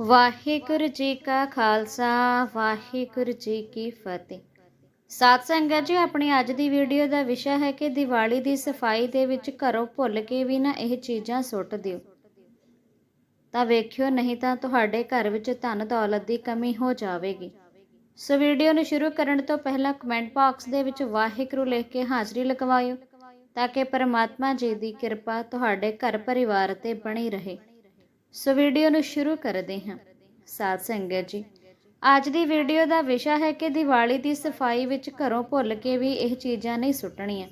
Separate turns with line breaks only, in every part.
ਵਾਹਿਗੁਰੂ ਜੀ ਕਾ ਖਾਲਸਾ, ਵਾਹਿਗੁਰੂ ਜੀ ਕੀ ਫਤਿਹ। ਸਾਧ ਸੰਗਤ ਜੀ, ਆਪਣੀ ਅੱਜ ਦੀ ਵੀਡੀਓ ਦਾ ਵਿਸ਼ਾ ਹੈ ਕਿ ਦੀਵਾਲੀ ਦੀ ਸਫ਼ਾਈ ਦੇ ਵਿੱਚ ਘਰੋਂ ਭੁੱਲ ਕੇ ਵੀ ਨਾ ਇਹ ਚੀਜ਼ਾਂ ਸੁੱਟ ਦਿਓ। ਤਾਂ ਵੇਖਿਓ, ਨਹੀਂ ਤਾਂ ਤੁਹਾਡੇ ਘਰ ਵਿੱਚ ਧਨ ਦੌਲਤ ਦੀ ਕਮੀ ਹੋ ਜਾਵੇਗੀ। ਸੋ ਵੀਡੀਓ ਨੂੰ ਸ਼ੁਰੂ ਕਰਨ ਤੋਂ ਪਹਿਲਾਂ ਕਮੈਂਟ ਬਾਕਸ ਦੇ ਵਿੱਚ ਵਾਹਿਗੁਰੂ ਲਿਖ ਕੇ ਹਾਜ਼ਰੀ ਲਗਵਾਇਓ, ਤਾਂ ਕਿ ਪਰਮਾਤਮਾ ਜੀ ਦੀ ਕਿਰਪਾ ਤੁਹਾਡੇ ਘਰ ਪਰਿਵਾਰ ਤੇ ਬਣੀ ਰਹੇ। ਸੋ ਵੀਡੀਓ ਨੂੰ ਸ਼ੁਰੂ ਕਰਦੇ ਹਾਂ। ਸਾਧ ਸੰਗਤ ਜੀ, ਅੱਜ ਦੀ ਵੀਡੀਓ ਦਾ ਵਿਸ਼ਾ ਹੈ ਕਿ ਦੀਵਾਲੀ ਦੀ ਸਫ਼ਾਈ ਵਿੱਚ ਘਰੋਂ ਭੁੱਲ ਕੇ ਵੀ ਇਹ ਚੀਜ਼ਾਂ ਨਹੀਂ ਸੁੱਟਣੀਆਂ।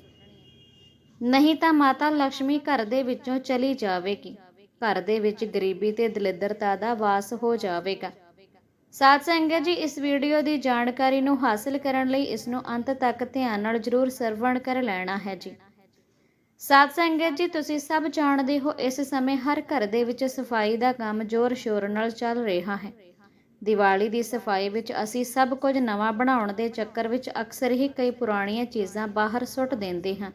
ਨਹੀਂ ਤਾਂ ਮਾਤਾ ਲక్ష్ਮੀ ਘਰ ਦੇ ਵਿੱਚੋਂ ਚਲੀ ਜਾਵੇਗੀ। ਘਰ ਦੇ ਵਿੱਚ ਗਰੀਬੀ ਤੇ ਦਲਿੱਦਰਤਾ ਦਾ ਵਾਸ ਹੋ ਜਾਵੇਗਾ। ਸਾਧ ਸੰਗਤ ਜੀ, ਇਸ ਵੀਡੀਓ ਦੀ ਜਾਣਕਾਰੀ ਨੂੰ ਹਾਸਲ ਕਰਨ ਲਈ ਇਸ ਨੂੰ ਅੰਤ ਤੱਕ ਧਿਆਨ ਨਾਲ ਜ਼ਰੂਰ ਸਰਵਣ ਕਰ ਲੈਣਾ ਹੈ ਜੀ। ਸਾਧ ਸੰਗਤ ਜੀ, ਤੁਸੀਂ ਸਭ ਜਾਣਦੇ ਹੋ ਇਸ ਸਮੇਂ ਹਰ ਘਰ ਦੇ ਵਿੱਚ ਸਫ਼ਾਈ ਦਾ ਕੰਮ ਜ਼ੋਰ ਸ਼ੋਰ ਨਾਲ ਚੱਲ ਰਿਹਾ ਹੈ। ਦੀਵਾਲੀ ਦੀ ਸਫ਼ਾਈ ਵਿੱਚ ਅਸੀਂ ਸਭ ਕੁਝ ਨਵਾਂ ਬਣਾਉਣ ਦੇ ਚੱਕਰ ਵਿੱਚ ਅਕਸਰ ਹੀ ਕਈ ਪੁਰਾਣੀਆਂ ਚੀਜ਼ਾਂ ਬਾਹਰ ਸੁੱਟ ਦਿੰਦੇ ਹਾਂ।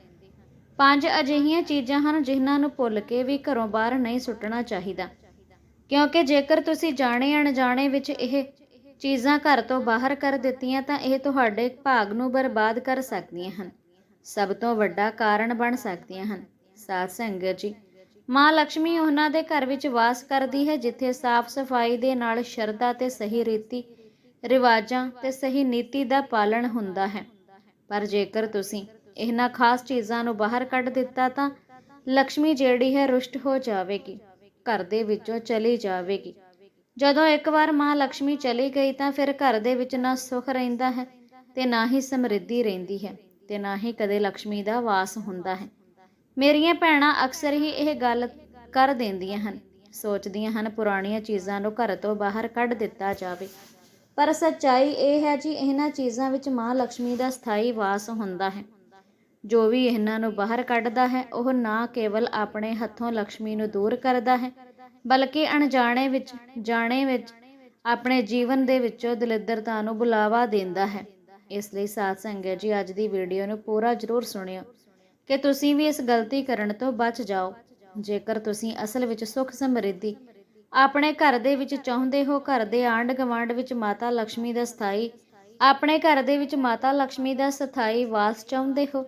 ਪੰਜ ਅਜਿਹੀਆਂ ਚੀਜ਼ਾਂ ਹਨ ਜਿਨ੍ਹਾਂ ਨੂੰ ਭੁੱਲ ਕੇ ਵੀ ਘਰੋਂ ਬਾਹਰ ਨਹੀਂ ਸੁੱਟਣਾ ਚਾਹੀਦਾ। ਕਿਉਂਕਿ ਜੇਕਰ ਤੁਸੀਂ ਜਾਣੇ ਅਣਜਾਣੇ ਵਿੱਚ ਇਹ ਚੀਜ਼ਾਂ ਘਰ ਤੋਂ ਬਾਹਰ ਕਰ ਦਿੱਤੀਆਂ ਤਾਂ ਇਹ ਤੁਹਾਡੇ ਭਾਗ ਨੂੰ ਬਰਬਾਦ ਕਰ ਸਕਦੀਆਂ ਹਨ। ਸਭ ਤੋਂ ਵੱਡਾ ਕਾਰਨ ਬਣ ਸਕਦੀਆਂ ਹਨ। ਸਾਧ ਸੰਗਤ ਜੀ, ਮਾਂ ਲక్ష్ਮੀ ਉਹਨਾਂ ਦੇ ਘਰ ਵਿੱਚ ਵਾਸ ਕਰਦੀ ਹੈ, ਜਿੱਥੇ ਸਾਫ਼ ਸਫ਼ਾਈ ਦੇ ਨਾਲ ਸ਼ਰਧਾ ਤੇ ਸਹੀ ਰੀਤੀ, ਰਿਵਾਜਾਂ ਤੇ ਸਹੀ ਨੀਤੀ ਦਾ ਪਾਲਣ ਹੁੰਦਾ ਹੈ। ਪਰ ਜੇਕਰ ਤੁਸੀਂ ਇਹਨਾਂ ਖਾਸ ਚੀਜ਼ਾਂ ਨੂੰ ਬਾਹਰ ਕੱਢ ਦਿੱਤਾ ਤਾਂ ਲక్ష్ਮੀ ਜਿਹੜੀ ਹੈ ਰੁਸ਼ਟ ਹੋ ਜਾਵੇਗੀ, ਘਰ ਦੇ ਵਿੱਚੋਂ ਚਲੀ ਜਾਵੇਗੀ। ਜਦੋਂ ਇੱਕ ਵਾਰ ਮਾਂ ਲక్ష్ਮੀ ਚਲੀ ਗਈ ਤਾਂ ਫਿਰ ਘਰ ਦੇ ਵਿੱਚ ਨਾ ਸੁਖ ਰਹਿੰਦਾ ਹੈ ਤੇ ਨਾ ਹੀ ਸਮਰਿੱਧੀ ਰਹਿੰਦੀ ਹੈ। ਤੇ ਨਾ ਹੀ ਕਦੇ ਲక్ష్ਮੀ ਦਾ ਵਾਸ ਹੁੰਦਾ ਹੈ। ਮੇਰੀਆਂ ਭੈਣਾਂ ਅਕਸਰ ਹੀ ਇਹ ਗੱਲ ਕਰ ਦਿੰਦੀਆਂ ਹਨ। ਸੋਚਦੀਆਂ ਹਨ ਪੁਰਾਣੀਆਂ ਚੀਜ਼ਾਂ ਨੂੰ ਘਰ ਤੋਂ ਬਾਹਰ ਕੱਢ ਦਿੱਤਾ ਜਾਵੇ। ਪਰ ਸੱਚਾਈ ਇਹ ਹੈ ਜੀ, ਇਹਨਾਂ ਚੀਜ਼ਾਂ ਵਿੱਚ ਮਾਂ ਲక్ష్ਮੀ ਦਾ ਸਥਾਈ ਵਾਸ ਹੁੰਦਾ ਹੈ। ਜੋ ਵੀ ਇਹਨਾਂ ਨੂੰ ਬਾਹਰ ਕੱਢਦਾ ਹੈ, ਉਹ ਨਾ ਕੇਵਲ ਆਪਣੇ ਹੱਥੋਂ ਲక్ష్ਮੀ ਨੂੰ ਦੂਰ ਕਰਦਾ ਹੈ, ਬਲਕਿ ਅਣਜਾਣੇ ਵਿੱਚ, ਜਾਣੇ ਵਿੱਚ, ਆਪਣੇ ਜੀਵਨ ਦੇ ਵਿੱਚੋਂ ਦਲਿੱਦਰਤਾ ਨੂੰ ਬੁਲਾਵਾ ਦਿੰਦਾ ਹੈ। ਇਸ ਲਈ ਸਾਧ ਸੰਗਤ ਜੀ, ਅੱਜ ਦੀ ਵੀਡੀਓ ਨੂੰ ਪੂਰਾ ਜ਼ਰੂਰ ਸੁਣਿਓ। ਕਿ ਤੁਸੀਂ ਵੀ ਇਸ ਗਲਤੀ ਕਰਨ ਤੋਂ ਬਚ ਜਾਓ। ਜੇਕਰ ਤੁਸੀਂ ਅਸਲ ਵਿੱਚ ਸੁਖ ਸਮਰਿੱਧੀ, ਆਪਣੇ ਘਰ ਦੇ ਵਿੱਚ ਚਾਹੁੰਦੇ ਹੋ, ਘਰ ਦੇ ਆਂਡ ਗਵਾਂਡ ਵਿੱਚ ਮਾਤਾ ਲక్ష్ਮੀ ਦਾ ਸਥਾਈ, ਆਪਣੇ ਘਰ ਦੇ ਵਿੱਚ ਮਾਤਾ ਲక్ష్ਮੀ ਦਾ ਸਥਾਈ ਵਾਸ ਚਾਹੁੰਦੇ ਹੋ,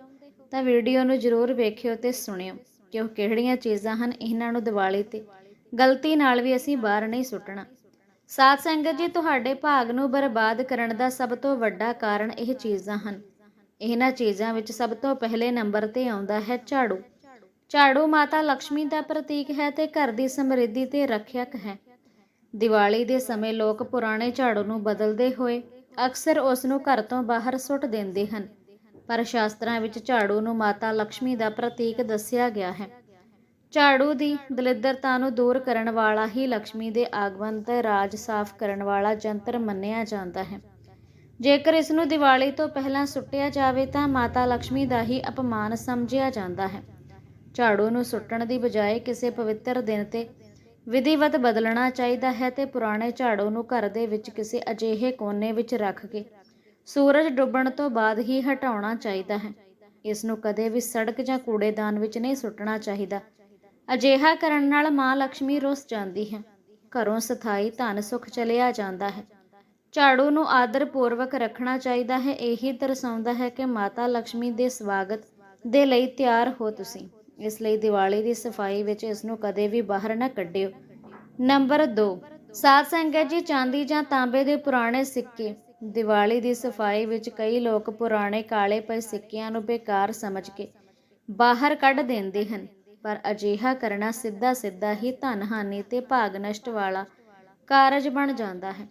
ਤਾਂ ਵੀਡੀਓ ਨੂੰ ਜ਼ਰੂਰ ਵੇਖਿਓ ਤੇ ਸੁਣਿਓ। ਕਿ ਉਹ ਕਿਹੜੀਆਂ ਚੀਜ਼ਾਂ ਹਨ ਇਹਨਾਂ ਨੂੰ ਦੀਵਾਲੀ ਤੇ? ਗਲਤੀ ਨਾਲ ਵੀ ਅਸੀਂ ਬਾਹਰ ਨਹੀਂ ਸੁੱਟਣਾ। ਸਾਥ ਸੰਗਤ ਜੀ, ਤੁਹਾਡੇ ਭਾਗ ਨੂੰ ਬਰਬਾਦ ਕਰਨ ਦਾ ਸਭ ਤੋਂ ਵੱਡਾ ਕਾਰਨ ਇਹ ਚੀਜ਼ਾਂ ਹਨ। ਇਹਨਾਂ ਚੀਜ਼ਾਂ ਵਿੱਚ ਸਭ ਤੋਂ ਪਹਿਲੇ ਨੰਬਰ ਤੇ ਆਉਂਦਾ ਹੈ ਝਾੜੂ। ਝਾੜੂ ਮਾਤਾ ਲక్ష్ਮੀ ਦਾ ਪ੍ਰਤੀਕ ਹੈ ਤੇ ਘਰ ਦੀ ਸਮਰਿੱਧੀ ਤੇ ਰੱਖਿਅਕ ਹੈ। ਦੀਵਾਲੀ ਦੇ ਸਮੇਂ ਲੋਕ ਪੁਰਾਣੇ ਝਾੜੂ ਨੂੰ ਬਦਲਦੇ ਹੋਏ ਅਕਸਰ ਉਸ ਨੂੰ ਘਰ ਤੋਂ ਬਾਹਰ ਸੁੱਟ ਦਿੰਦੇ ਹਨ। ਪਰ ਸ਼ਾਸਤਰਾਂ ਵਿੱਚ ਝਾੜੂ ਨੂੰ ਮਾਤਾ ਲక్ష్ਮੀ ਦਾ ਪ੍ਰਤੀਕ ਦੱਸਿਆ ਗਿਆ ਹੈ। ਝਾੜੂ ਦੀ ਦਲਿੱਦਰਤਾ ਨੂੰ ਦੂਰ ਕਰਨ ਵਾਲਾ ਹੀ ਲక్ష్ਮੀ ਦੇ ਆਗਮਨ ਤੇ ਰਾਜ ਸਾਫ਼ ਕਰਨ ਵਾਲਾ ਜੰਤਰ ਮੰਨਿਆ ਜਾਂਦਾ ਹੈ। ਜੇਕਰ ਇਸ ਨੂੰ ਦੀਵਾਲੀ ਤੋਂ ਪਹਿਲਾਂ ਸੁੱਟਿਆ ਜਾਵੇ ਤਾਂ ਮਾਤਾ ਲక్ష్ਮੀ ਦਾ ਹੀ ਅਪਮਾਨ ਸਮਝਿਆ ਜਾਂਦਾ ਹੈ। ਝਾੜੂ ਨੂੰ ਸੁੱਟਣ ਦੀ ਬਜਾਏ ਕਿਸੇ ਪਵਿੱਤਰ ਦਿਨ ਤੇ ਵਿਧੀਵਤ ਬਦਲਣਾ ਚਾਹੀਦਾ ਹੈ ਤੇ ਪੁਰਾਣੇ ਝਾੜੂ ਨੂੰ ਘਰ ਦੇ ਵਿੱਚ ਕਿਸੇ ਅਜਿਹੇ ਕੋਨੇ ਵਿੱਚ ਰੱਖ ਕੇ ਸੂਰਜ ਡੁੱਬਣ ਤੋਂ ਬਾਅਦ ਹੀ ਹਟਾਉਣਾ ਚਾਹੀਦਾ ਹੈ। ਇਸ ਨੂੰ ਕਦੇ ਵੀ ਸੜਕ ਜਾਂ ਕੂੜੇਦਾਨ ਵਿੱਚ ਨਹੀਂ ਸੁੱਟਣਾ ਚਾਹੀਦਾ। ਅਜਿਹਾ ਕਰਨ ਨਾਲ ਮਾਂ ਲక్ష్ਮੀ ਰੁੱਸ ਜਾਂਦੀ ਹੈ। ਘਰੋਂ ਸਥਾਈ ਧਨ ਸੁਖ ਚਲਿਆ ਜਾਂਦਾ ਹੈ। ਝਾੜੂ ਨੂੰ ਆਦਰ ਪੂਰਵਕ ਰੱਖਣਾ ਚਾਹੀਦਾ ਹੈ। ਇਹੀ ਦਰਸਾਉਂਦਾ ਹੈ ਕਿ ਮਾਤਾ ਲక్ష్ਮੀ ਦੇ ਸਵਾਗਤ ਦੇ ਲਈ ਤਿਆਰ ਹੋ ਤੁਸੀਂ। ਇਸ ਲਈ ਦੀਵਾਲੀ ਦੀ ਸਫ਼ਾਈ ਵਿੱਚ ਇਸ ਨੂੰ ਕਦੇ ਵੀ ਬਾਹਰ ਨਾ ਕੱਢਿਓ। ਨੰਬਰ 2 ਸਾਧ ਸੰਗਤ ਜੀ, ਚਾਂਦੀ ਜਾਂ ਤਾਂਬੇ ਦੇ ਪੁਰਾਣੇ ਸਿੱਕੇ। ਦੀਵਾਲੀ ਦੀ ਸਫ਼ਾਈ ਵਿੱਚ ਕਈ ਲੋਕ ਪੁਰਾਣੇ ਕਾਲੇ ਪਏ ਸਿੱਕਿਆਂ ਨੂੰ ਬੇਕਾਰ ਸਮਝ ਕੇ ਬਾਹਰ ਕੱਢ ਦਿੰਦੇ ਹਨ। ਪਰ ਅਜਿਹਾ ਕਰਨਾ ਸਿੱਧਾ ਸਿੱਧਾ ਹੀ ਧਨ ਹਾਨੀ ਤੇ ਭਾਗ ਨਸ਼ਟ ਵਾਲਾ ਕਾਰਜ ਬਣ ਜਾਂਦਾ ਹੈ।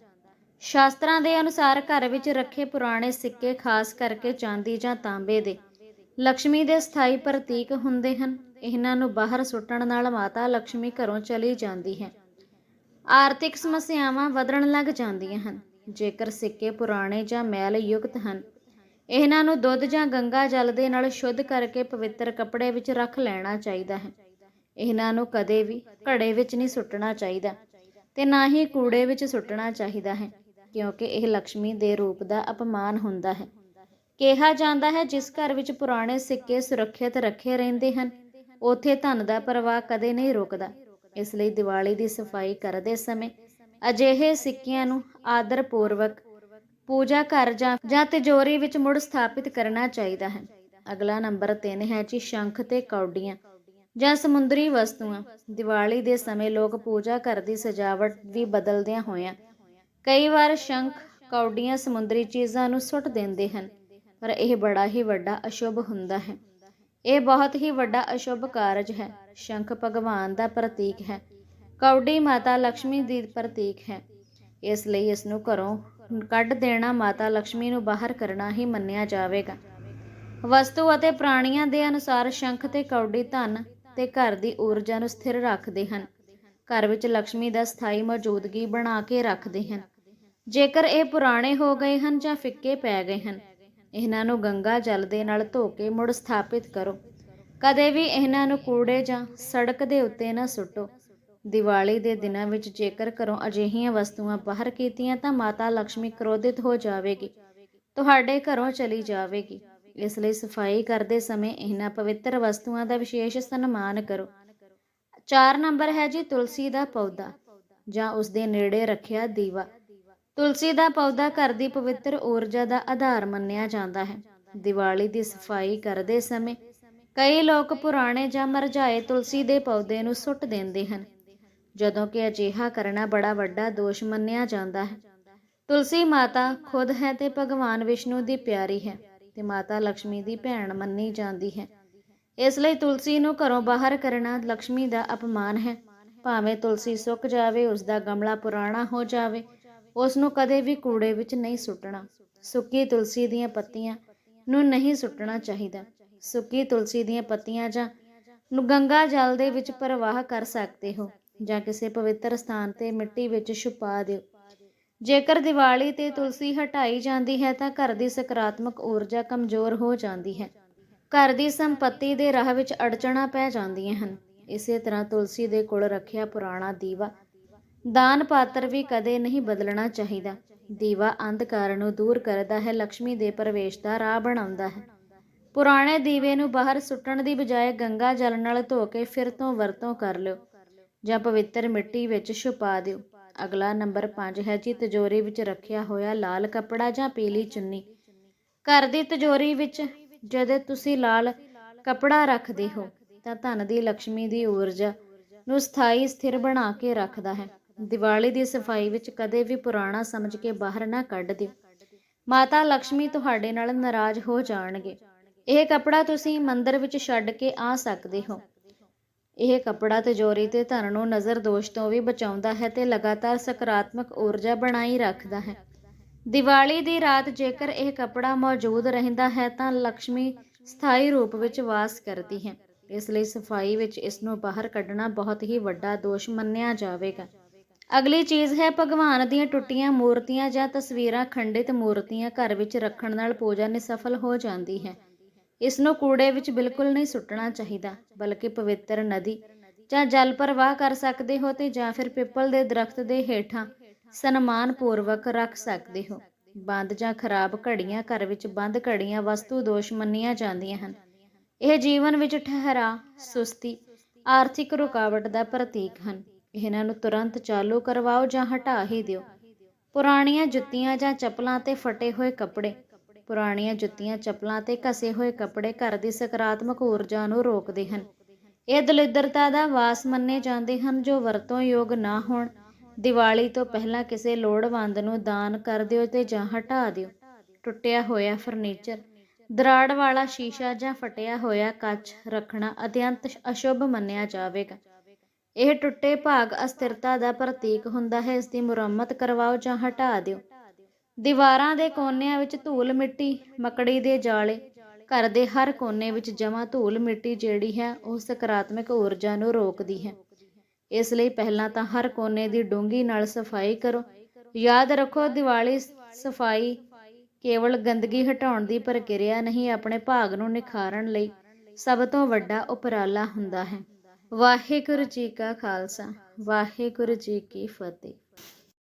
ਸ਼ਾਸਤਰਾਂ ਦੇ ਅਨੁਸਾਰ ਘਰ ਵਿੱਚ ਰੱਖੇ ਪੁਰਾਣੇ ਸਿੱਕੇ ਖਾਸ ਕਰਕੇ ਚਾਂਦੀ ਜਾਂ ਤਾਂਬੇ ਦੇ ਲక్ష్ਮੀ ਦੇ ਸਥਾਈ ਪ੍ਰਤੀਕ ਹੁੰਦੇ ਹਨ। ਇਹਨਾਂ ਨੂੰ ਬਾਹਰ ਸੁੱਟਣ ਨਾਲ ਮਾਤਾ ਲక్ష్ਮੀ ਘਰੋਂ ਚਲੀ ਜਾਂਦੀ ਹੈ। ਆਰਥਿਕ ਸਮੱਸਿਆਵਾਂ ਵਧਣ ਲੱਗ ਜਾਂਦੀਆਂ ਹਨ। ਜੇਕਰ ਸਿੱਕੇ ਪੁਰਾਣੇ ਜਾਂ ਮੈਲ ਯੁਕਤ ਹਨ ਇਹਨਾਂ ਨੂੰ ਦੁੱਧ ਜਾਂ ਗੰਗਾ ਜਲ ਦੇ ਨਾਲ ਸ਼ੁੱਧ ਕਰਕੇ ਪਵਿੱਤਰ ਕੱਪੜੇ ਵਿੱਚ ਰੱਖ ਲੈਣਾ ਚਾਹੀਦਾ ਹੈ। ਇਹਨਾਂ ਨੂੰ ਕਦੇ ਵੀ ਘੜੇ ਵਿੱਚ ਨਹੀਂ ਸੁੱਟਣਾ ਚਾਹੀਦਾ ਤੇ ਨਾ ਹੀ ਕੂੜੇ ਵਿੱਚ ਸੁੱਟਣਾ ਚਾਹੀਦਾ ਹੈ, ਕਿਉਂਕਿ ਇਹ ਲక్ష్ਮੀ ਦੇ ਰੂਪ ਦਾ ਅਪਮਾਨ ਹੁੰਦਾ ਹੈ। ਕਿਹਾ ਜਾਂਦਾ ਹੈ, ਜਿਸ ਘਰ ਵਿੱਚ ਪੁਰਾਣੇ ਸਿੱਕੇ ਸੁਰੱਖਿਅਤ ਰੱਖੇ ਰਹਿੰਦੇ ਹਨ, ਉਥੇ ਧਨ ਦਾ ਪ੍ਰਵਾਹ ਕਦੇ ਨਹੀਂ ਰੁਕਦਾ। ਇਸ ਲਈ ਦੀਵਾਲੀ ਦੀ ਸਫ਼ਾਈ ਕਰਦੇ ਸਮੇਂ ਅਜਿਹੇ ਸਿੱਕਿਆਂ ਨੂੰ ਆਦਰਪੂਰਵਕ ਪੂਜਾ ਘਰ ਜਾਂ ਜਾਂ ਤਿਜੋਰੀ ਵਿੱਚ ਮੁੜ ਸਥਾਪਿਤ ਕਰਨਾ ਚਾਹੀਦਾ ਹੈ। ਅਗਲਾ ਨੰਬਰ 3 ਹੈ ਜੀ, ਸ਼ੰਖ ਤੇ ਕੌਡੀਆਂ ਜਾਂ ਸਮੁੰਦਰੀ ਵਸਤੂਆਂ। ਦੀਵਾਲੀ ਦੇ ਸਮੇਂ ਲੋਕ ਪੂਜਾ ਘਰ ਦੀ ਸਜਾਵਟ ਵੀ ਬਦਲਦਿਆਂ ਹੋਇਆਂ ਕਈ ਵਾਰ ਸ਼ੰਖ, ਕੌਡੀਆਂ ਸਮੁੰਦਰੀ ਚੀਜ਼ਾਂ ਨੂੰ ਸੁੱਟ ਦਿੰਦੇ ਹਨ, ਪਰ ਇਹ ਬੜਾ ਹੀ ਵੱਡਾ ਅਸ਼ੁਭ ਹੁੰਦਾ ਹੈ। ਇਹ ਬਹੁਤ ਹੀ ਵੱਡਾ ਅਸ਼ੁਭ ਕਾਰਜ ਹੈ। ਸ਼ੰਖ ਭਗਵਾਨ ਦਾ ਪ੍ਰਤੀਕ ਹੈ। ਕੌਡੀ ਮਾਤਾ ਲక్ష్ਮੀ ਦੀ ਪ੍ਰਤੀਕ ਹੈ। ਇਸ ਲਈ ਇਸ ਨੂੰ ਘਰੋਂ ਕੱਢ ਦੇਣਾ, ਮਾਤਾ ਲక్ష్ਮੀ ਨੂੰ ਬਾਹਰ ਕਰਨਾ ਹੀ ਮੰਨਿਆ ਜਾਵੇਗਾ। ਵਸਤੂ ਅਤੇ ਪ੍ਰਾਣੀਆਂ ਦੇ ਅਨੁਸਾਰ ਸ਼ੰਖ ਤੇ ਕੌਡੀ ਧਨ ਤੇ ਘਰ ਦੀ ਊਰਜਾ ਨੂੰ ਸਥਿਰ ਰੱਖਦੇ ਹਨ। ਘਰ ਵਿੱਚ ਲక్ష్ਮੀ ਦਾ ਸਥਾਈ ਮੌਜੂਦਗੀ ਬਣਾ ਕੇ ਰੱਖਦੇ ਹਨ। ਜੇਕਰ ਇਹ ਪੁਰਾਣੇ ਹੋ ਗਏ ਹਨ ਜਾਂ ਫਿੱਕੇ ਪੈ ਗਏ ਹਨ, ਇਹਨਾਂ ਨੂੰ ਗੰਗਾ ਜਲ ਦੇ ਨਾਲ ਧੋ ਕੇ ਮੁੜ ਸਥਾਪਿਤ ਕਰੋ। ਕਦੇ ਵੀ ਇਹਨਾਂ ਨੂੰ ਕੂੜੇ ਜਾਂ ਸੜਕ ਦੇ ਉੱਤੇ ਨਾ ਸੁੱਟੋ। ਦੀਵਾਲੀ ਦੇ ਦਿਨਾਂ ਵਿੱਚ ਜੇਕਰ ਘਰੋਂ ਅਜਿਹੀਆਂ ਵਸਤੂਆਂ ਬਾਹਰ ਕੀਤੀਆਂ ਤਾਂ ਮਾਤਾ ਲక్ష్ਮੀ ਕ੍ਰੋਧਿਤ ਹੋ ਜਾਵੇਗੀ, ਤੁਹਾਡੇ ਘਰੋਂ ਚਲੀ ਜਾਵੇਗੀ। ਇਸ ਲਈ ਸਫ਼ਾਈ ਕਰਦੇ ਸਮੇਂ ਇਹਨਾਂ ਪਵਿੱਤਰ ਵਸਤੂਆਂ ਦਾ ਵਿਸ਼ੇਸ਼ ਸਨਮਾਨ ਕਰੋ। 4 ਨੰਬਰ ਹੈ ਜੀ ਤੁਲਸੀ ਦਾ ਪੌਦਾ, ਜਾਂ ਉਸ ਦੇ ਨੇੜੇ ਰੱਖਿਆ ਦੀਵਾ। ਤੁਲਸੀ ਦਾ ਪੌਦਾ ਘਰ ਦੀ ਪਵਿੱਤਰ ਊਰਜਾ ਦਾ ਆਧਾਰ ਮੰਨਿਆ ਜਾਂਦਾ ਹੈ। ਦੀਵਾਲੀ ਦੀ ਸਫ਼ਾਈ ਕਰਦੇ ਸਮੇਂ ਕਈ ਲੋਕ ਪੁਰਾਣੇ ਜਾਂ ਮਰਝਾਏ ਤੁਲਸੀ ਦੇ ਪੌਦੇ ਨੂੰ ਸੁੱਟ ਦਿੰਦੇ ਹਨ। ਜਦੋਂ ਕਿ ਅਜਿਹਾ ਕਰਨਾ ਬੜਾ ਵੱਡਾ ਦੋਸ਼ ਮੰਨਿਆ ਜਾਂਦਾ ਹੈ। ਤੁਲਸੀ ਮਾਤਾ ਖੁਦ ਹੈ ਤੇ ਭਗਵਾਨ ਵਿਸ਼ਨੂੰ ਦੀ ਪਿਆਰੀ ਹੈ ਤੇ ਮਾਤਾ ਲక్ష్ਮੀ ਦੀ ਭੈਣ ਮੰਨੀ ਜਾਂਦੀ ਹੈ। ਇਸ ਲਈ ਤੁਲਸੀ ਨੂੰ ਘਰੋਂ ਬਾਹਰ ਕਰਨਾ ਲక్ష్ਮੀ ਦਾ ਅਪਮਾਨ ਹੈ। ਭਾਵੇਂ ਤੁਲਸੀ ਸੁੱਕ ਜਾਵੇ ਉਸ ਦਾ ਗਮਲਾ ਪੁਰਾਣਾ ਹੋ ਜਾਵੇ ਉਸ ਨੂੰ ਕਦੇ ਵੀ ਕੂੜੇ ਵਿੱਚ ਨਹੀਂ ਸੁੱਟਣਾ। ਸੁੱਕੀ ਤੁਲਸੀ ਦੀਆਂ ਪੱਤੀਆਂ ਨੂੰ ਨਹੀਂ ਸੁੱਟਣਾ ਚਾਹੀਦਾ। ਸੁੱਕੀ ਤੁਲਸੀ ਦੀਆਂ ਪੱਤੀਆਂ ਜਾਂ ਨੂੰ ਗੰਗਾ ਜਲ ਦੇ ਵਿੱਚ ਪ੍ਰਵਾਹ ਕਰ ਸਕਦੇ ਹੋ। ਜਾਂ ਕਿਸੇ ਪਵਿੱਤਰ ਸਥਾਨ ਤੇ ਮਿੱਟੀ ਵਿੱਚ ਛੁਪਾ ਦਿਓ। ਜੇਕਰ ਦੀਵਾਲੀ ਤੇ ਤੁਲਸੀ ਹਟਾਈ ਜਾਂਦੀ ਹੈ ਤਾਂ ਘਰ ਦੀ ਸਕਾਰਾਤਮਕ ਊਰਜਾ ਕਮਜ਼ੋਰ ਹੋ ਜਾਂਦੀ ਹੈ। ਘਰ ਦੀ ਸੰਪਤੀ ਦੇ ਰਾਹ ਵਿੱਚ ਅੜਚਣਾ ਪੈ ਜਾਂਦੀਆਂ ਹਨ। ਇਸੇ ਤਰ੍ਹਾਂ ਤੁਲਸੀ ਦੇ ਕੋਲ ਰੱਖਿਆ ਪੁਰਾਣਾ ਦੀਵਾ, ਦਾਨ ਪਾਤਰ ਵੀ ਕਦੇ ਨਹੀਂ ਬਦਲਣਾ ਚਾਹੀਦਾ। ਦੀਵਾ ਅੰਧਕਾਰ ਨੂੰ ਦੂਰ ਕਰਦਾ ਹੈ ਲక్ష్ਮੀ ਦੇ ਪ੍ਰਵੇਸ਼ ਦਾ ਰਾਹ ਬਣਾਉਂਦਾ ਹੈ। ਪੁਰਾਣੇ ਦੀਵੇ ਨੂੰ ਬਾਹਰ ਸੁੱਟਣ ਦੀ ਬਜਾਏ ਗੰਗਾ ਜਲ ਨਾਲ ਧੋ ਕੇ ਫਿਰ ਤੋਂ ਵਰਤੋਂ ਕਰ ਲਿਓ। ਜਾਂ ਪਵਿੱਤਰ ਮਿੱਟੀ ਵਿੱਚ ਛੁਪਾ ਦਿਓ। ਅਗਲਾ ਨੰਬਰ 5 ਹੈ ਜੀ, ਤਜੋਰੀ ਵਿੱਚ ਰੱਖਿਆ ਹੋਇਆ ਲਾਲ ਕੱਪੜਾ ਜਾਂ ਪੀਲੀ ਚੁੰਨੀ। ਘਰ ਦੀ ਤਜੋਰੀ ਵਿੱਚ ਜਦੋਂ ਤੁਸੀਂ ਲਾਲ ਕੱਪੜਾ ਰੱਖਦੇ ਹੋ, ਤਾਂ ਧਨ ਦੀ ਲక్ష్ਮੀ ਦੀ ਊਰਜਾ ਨੂੰ ਸਥਾਈ ਸਥਿਰ ਬਣਾ ਕੇ ਰੱਖਦਾ ਹੈ। ਦੀਵਾਲੀ ਦੀ ਸਫ਼ਾਈ ਵਿੱਚ ਕਦੇ ਵੀ ਪੁਰਾਣਾ ਸਮਝ ਕੇ ਬਾਹਰ ਨਾ ਕੱਢ ਦਿਓ। ਮਾਤਾ ਲక్ష్ਮੀ ਤੁਹਾਡੇ ਨਾਲ ਨਾਰਾਜ਼ ਹੋ ਜਾਣਗੇ। ਇਹ ਕੱਪੜਾ ਤੁਸੀਂ ਮੰਦਰ ਵਿੱਚ ਛੱਡ ਕੇ ਆ ਸਕਦੇ ਹੋ। ਇਹ ਕੱਪੜਾ ਤਿਜੋਰੀ ਤੇ ਧਨ ਨੂੰ ਨਜ਼ਰ ਦੋਸ਼ ਤੋਂ ਵੀ ਬਚਾਉਂਦਾ ਹੈ ਤੇ ਲਗਾਤਾਰ ਸਕਾਰਾਤਮਕ ਊਰਜਾ ਬਣਾਈ ਰੱਖਦਾ ਹੈ। ਦੀਵਾਲੀ ਦੀ ਰਾਤ ਜੇਕਰ ਇਹ ਕੱਪੜਾ ਮੌਜੂਦ ਰਹਿੰਦਾ ਹੈ ਤਾਂ ਲక్ష్ਮੀ ਸਥਾਈ ਰੂਪ ਵਿੱਚ ਵਾਸ ਕਰਦੀ ਹੈ। ਇਸ ਲਈ ਸਫ਼ਾਈ ਵਿੱਚ ਇਸ ਨੂੰ ਬਾਹਰ ਕੱਢਣਾ ਬਹੁਤ ਹੀ ਵੱਡਾ ਦੋਸ਼ ਮੰਨਿਆ ਜਾਵੇਗਾ। ਅਗਲੀ ਚੀਜ਼ ਹੈ ਭਗਵਾਨ ਦੀਆਂ ਟੁੱਟੀਆਂ ਮੂਰਤੀਆਂ ਜਾਂ ਤਸਵੀਰਾਂ ਖੰਡਿਤ ਮੂਰਤੀਆਂ ਘਰ ਵਿੱਚ ਰੱਖਣ ਨਾਲ ਪੂਜਾ ਨਿਸਫਲ ਹੋ ਜਾਂਦੀ ਹੈ। ਇਸ ਨੂੰ ਕੂੜੇ ਵਿੱਚ ਬਿਲਕੁਲ ਨਹੀਂ ਸੁੱਟਣਾ ਚਾਹੀਦਾ, ਬਲਕਿ ਪਵਿੱਤਰ ਨਦੀ। ਜਾਂ ਜਲ ਪ੍ਰਵਾਹ ਕਰ ਸਕਦੇ ਹੋ ਤੇ ਜਾਂ ਫਿਰ ਪਿੱਪਲ ਦੇ ਦਰਖਤ ਦੇ ਹੇਠਾਂ ਸਨਮਾਨ ਪੂਰਵਕ ਰੱਖ ਸਕਦੇ ਹੋ। ਬੰਦ ਜਾਂ ਖਰਾਬ ਘੜੀਆਂ ਘਰ ਵਿੱਚ ਬੰਦ ਘੜੀਆਂ ਵਸਤੂ ਦੋਸ਼ ਮੰਨੀਆਂ ਜਾਂਦੀਆਂ ਹਨ। ਇਹ ਜੀਵਨ ਵਿੱਚ ਠਹਿਰਾ ਸੁਸਤੀ, ਆਰਥਿਕ ਰੁਕਾਵਟ ਦਾ ਪ੍ਰਤੀਕ ਹਨ। ਇਹਨਾਂ ਨੂੰ ਤੁਰੰਤ ਚਾਲੂ ਕਰਵਾਓ ਜਾਂ ਹਟਾ ਹੀ ਦਿਓ। ਪੁਰਾਣੀਆਂ ਜੁੱਤੀਆਂ ਜਾਂ ਚੱਪਲਾਂ ਤੇ ਫਟੇ ਹੋਏ ਕੱਪੜੇ ਪੁਰਾਣੀਆਂ ਜੁੱਤੀਆਂ, ਚੱਪਲਾਂ ਤੇ ਘਸੇ ਹੋਏ ਕੱਪੜੇ ਘਰ ਦੀ ਸਕਾਰਾਤਮਕ ਊਰਜਾ ਨੂੰ ਰੋਕਦੇ ਹਨ। ਇਹ ਦਲਿੱਦਰਤਾ ਦਾ ਵਾਸ ਮੰਨੇ ਜਾਂਦੇ ਹਨ ਜੋ ਵਰਤੋਂ ਯੋਗ ਨਾ ਹੋਣ। ਦੀਵਾਲੀ ਤੋਂ ਪਹਿਲਾਂ ਕਿਸੇ ਲੋੜਵੰਦ ਨੂੰ ਦਾਨ ਕਰ ਦਿਓ ਤੇ ਜਾਂ ਹਟਾ ਦਿਓ। ਟੁੱਟਿਆ ਹੋਇਆ ਫਰਨੀਚਰ, ਦਰਾੜ ਵਾਲਾ ਸ਼ੀਸ਼ਾ ਜਾਂ ਫਟਿਆ ਹੋਇਆ ਕੱਚ ਰੱਖਣਾ ਅਤਿਅੰਤ ਅਸ਼ੁਭ ਮੰਨਿਆ ਜਾਵੇਗਾ। ਇਹ ਟੁੱਟੇ ਭਾਗ ਅਸਥਿਰਤਾ ਦਾ ਪ੍ਰਤੀਕ ਹੁੰਦਾ ਹੈ, ਇਸ ਦੀ ਮੁਰੰਮਤ ਕਰਵਾਓ ਜਾਂ ਹਟਾ ਦਿਓ। ਦੀਵਾਰਾਂ ਦੇ ਕੋਨਿਆਂ ਵਿੱਚ ਧੂਲ ਮਿੱਟੀ, ਮਕੜੀ ਦੇ ਜਾਲੇ। ਘਰ ਦੇ ਹਰ ਕੋਨੇ ਵਿੱਚ ਜਮਾ ਧੂਲ ਮਿੱਟੀ ਜਿਹੜੀ ਹੈ, ਉਹ ਸਕਾਰਾਤਮਕ ਊਰਜਾ ਨੂੰ ਰੋਕਦੀ ਹੈ। ਇਸ ਲਈ ਪਹਿਲਾਂ ਤਾਂ ਹਰ ਕੋਨੇ ਦੀ ਡੂੰਗੀ ਨਾਲ ਸਫ਼ਾਈ ਕਰੋ। ਯਾਦ ਰੱਖੋ, ਦੀਵਾਲੀ ਸਫ਼ਾਈ ਕੇਵਲ ਗੰਦਗੀ ਹਟਾਉਣ ਦੀ ਪ੍ਰਕਿਰਿਆ ਨਹੀਂ, ਆਪਣੇ ਭਾਗ ਨੂੰ ਨਿਖਾਰਨ ਲਈ ਸਭ ਤੋਂ ਵੱਡਾ ਉਪਰਾਲਾ ਹੁੰਦਾ ਹੈ। ਵਾਹਿਗੁਰੂ ਜੀ ਕਾ ਖਾਲਸਾ, ਵਾਹਿਗੁਰੂ ਜੀ ਕੀ ਫਤਿਹ।